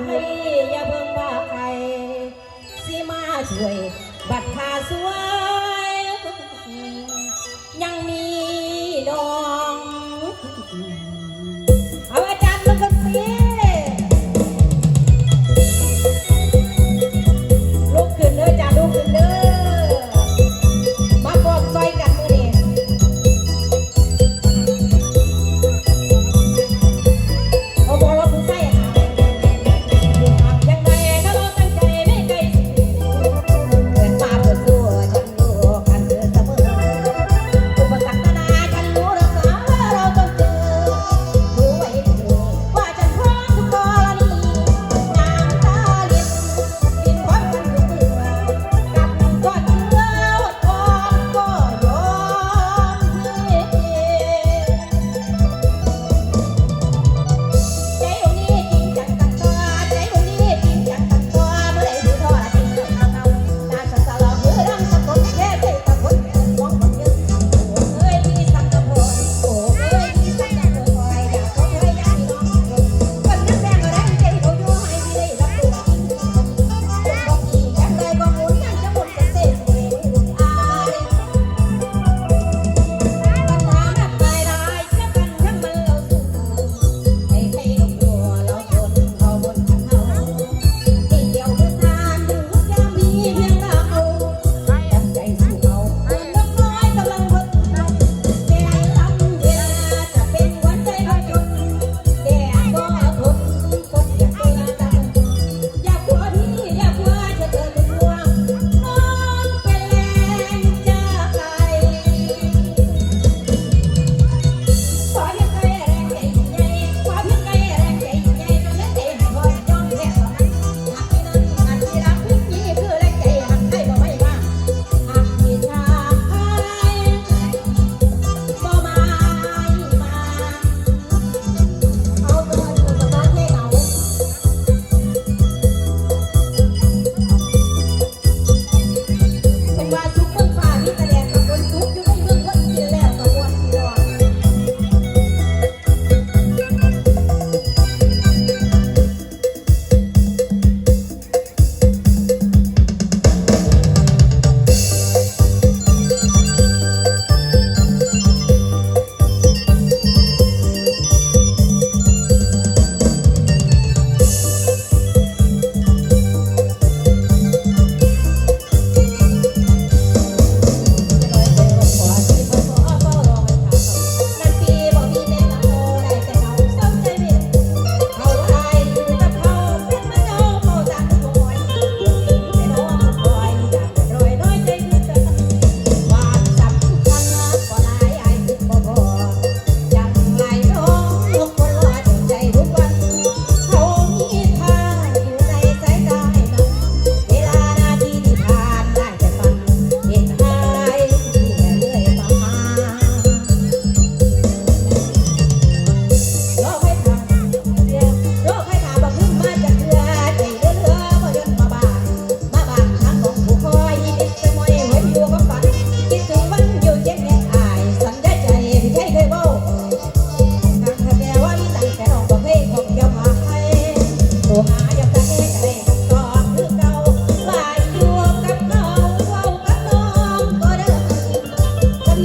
ำรีอย่าเพิ่งว่าใครสิมาช่วยบัดพาสวย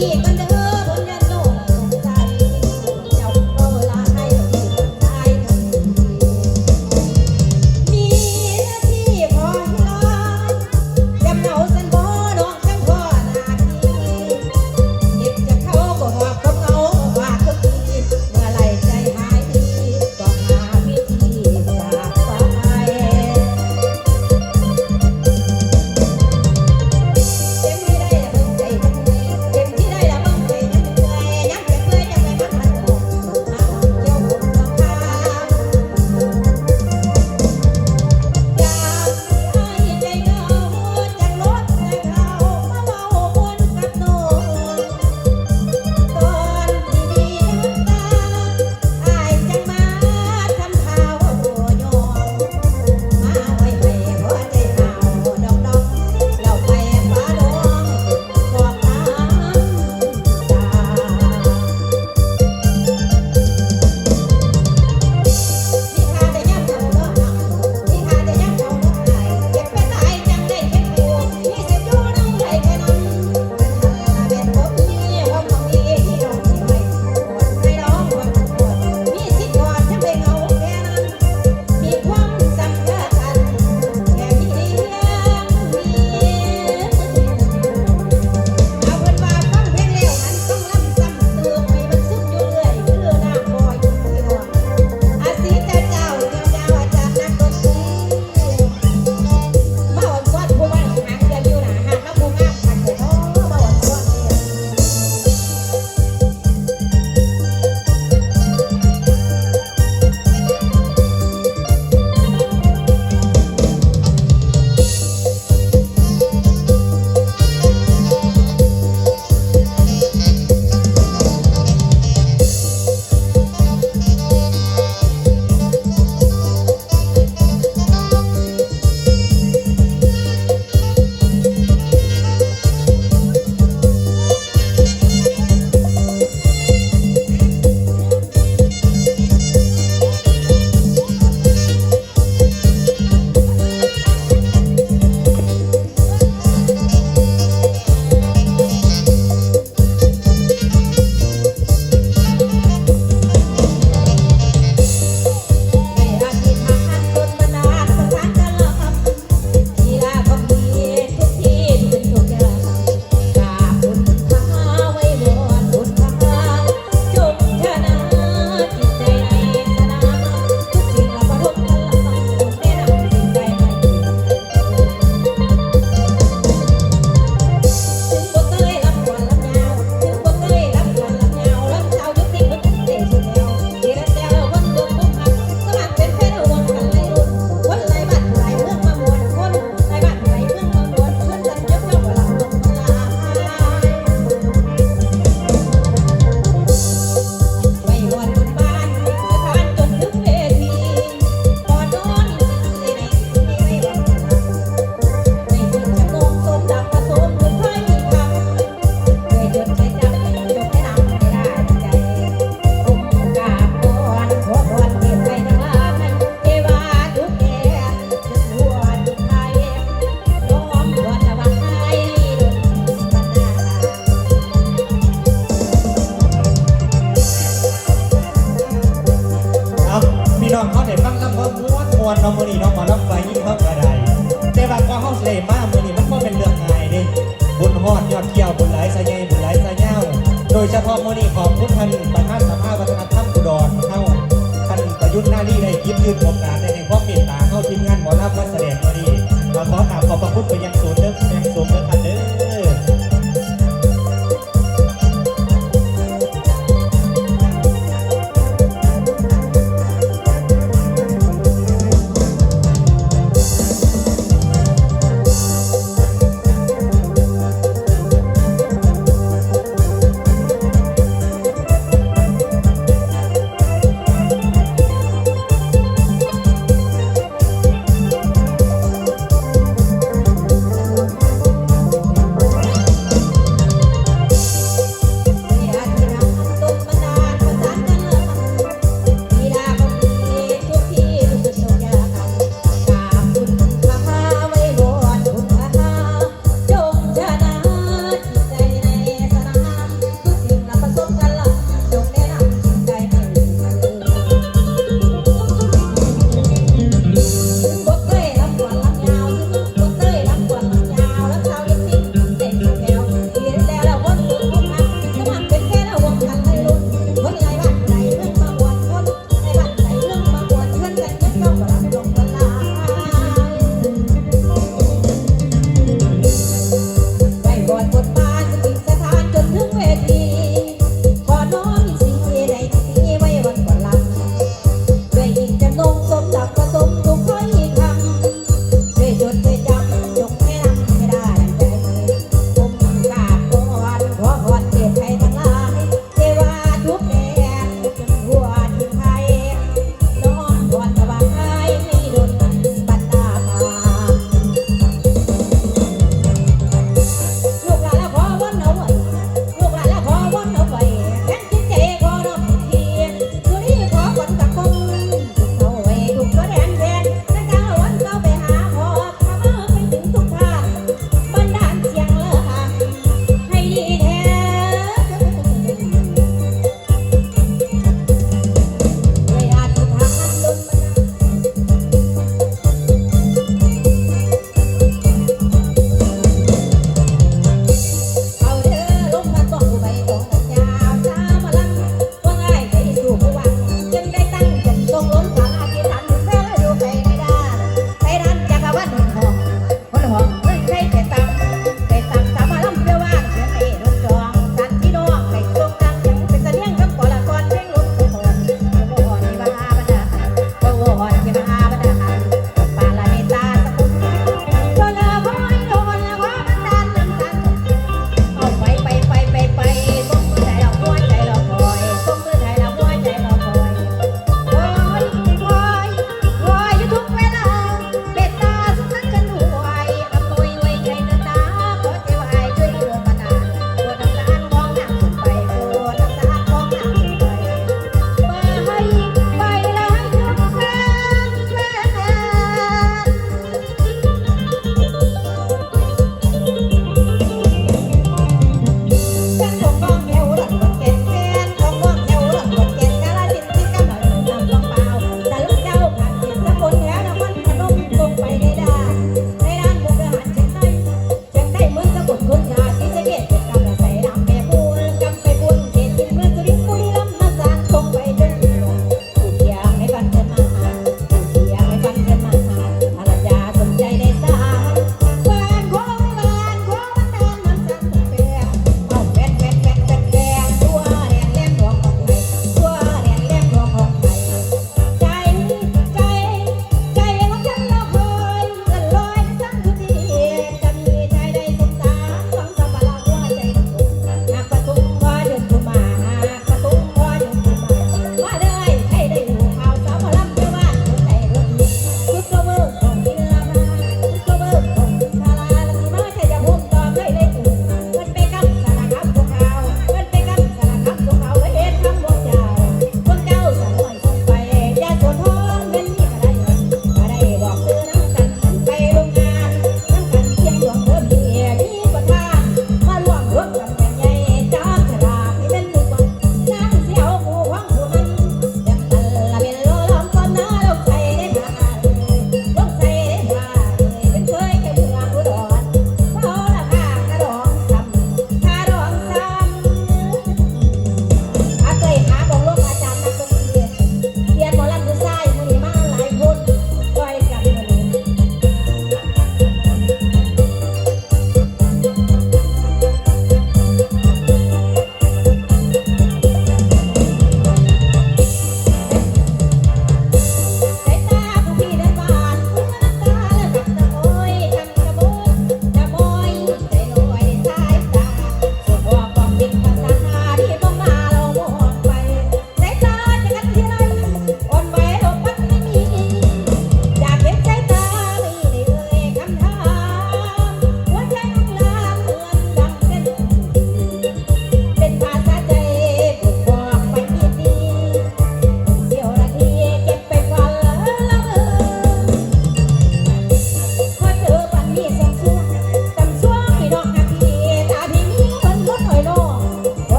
พี่ก็เจอ น้องมาล็อกไฟยิ่งเขากระไรแต่ว่าก็ห้องเลยมากมือนี้มันก็เป็นเรื่องง่ายเด้บุญฮอดยอดเที่ยวบุญหลายสะใหญ่บุญหลายสะเย้าโดยเฉพาะมือนี้ขอบคุณท่านประธานสภาวัฒนธรรมอุดรเข้าท่านประยุทธ์หน้าที่ได้ยิ้มยืนโอกาสได้ในความเมตตาเข้าทีมงานหมอลำวัดแสดงมือนี้มาขอกราบขอบพระคุณไปยังศูนย์เด้อยังสูงเด้อครับเด้อ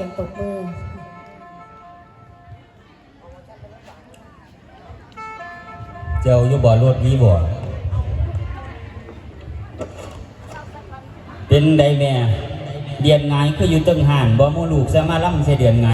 สียงตบมือ เจ้าอยู่บ่อรถพี่บ่เป็นใดแม่เดียนงานคืออยู่ตึงห่านบ่มูลูกสมาล่ำเส่เดียนงาน